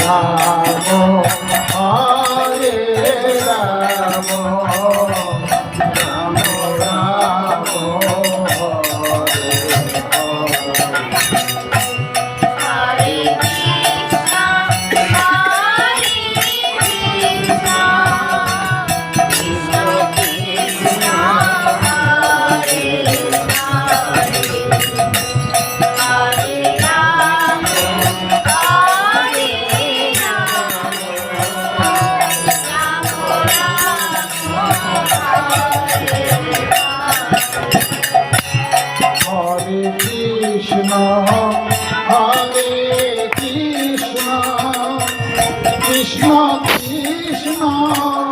Ram Krishna Krishna.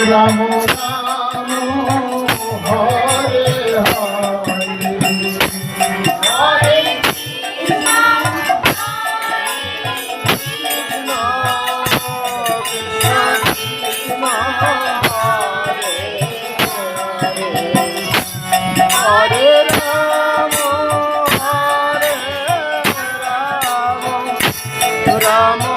Ram Ram Hare Hare Rama